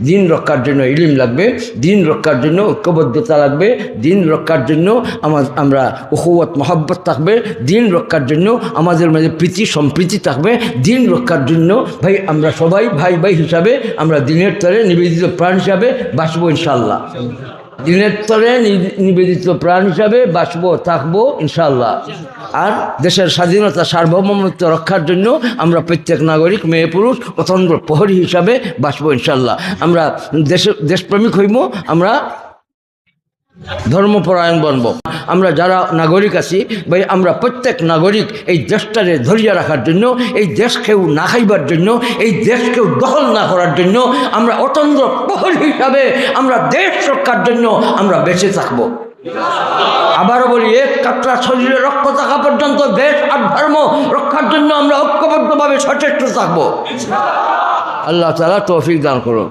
দিন রক্ষার জন্য ইলিম লাগবে, দিন রক্ষার জন্য ঐক্যবদ্ধতা লাগবে, দিন রক্ষার জন্য আমার, আমরা উহবত মহাব্বত থাকবে, দিন রক্ষার জন্য আমাদের মাঝে প্রীতি, সম্প্রীতি থাকবে, দিন রক্ষার জন্য ভাই আমরা সবাই ভাই ভাই হিসাবে আমরা দিনের তরে নিবেদিত প্রাণ হিসাবে বাঁচবো ইনশাল্লাহ দিনের তরে নিবেদিত প্রাণ হিসাবে বাঁচবো, থাকব ইনশাল্লাহ আর দেশের স্বাধীনতা সার্বভৌমত্ব রক্ষার জন্য আমরা প্রত্যেক নাগরিক, মেয়ে, পুরুষ অতন্ত্র প্রহরী হিসাবে বাঁচবো ইনশাল্লাহ আমরা দেশ দেশপ্রেমিক হইব, আমরা ধর্মপরায়ণ বনব। আমরা যারা নাগরিক আছি, ভাই, আমরা প্রত্যেক নাগরিক এই দেশটারে ধরিয়া রাখার জন্য, এই দেশকেও না খাইবার জন্য, এই দেশকেও দখল না করার জন্য আমরা অতন্ত্র প্রহরী হিসাবে আমরা দেশ রক্ষার জন্য আমরা বেঁচে থাকব। আবারও বলি, এক কাতরা শরীরে রক্ত থাকা পর্যন্ত দেশ আর ধর্ম রক্ষার জন্য আমরা ঐক্যবদ্ধভাবে সচেষ্ট থাকব। আল্লাহ তালা তৌফিক দান করুন।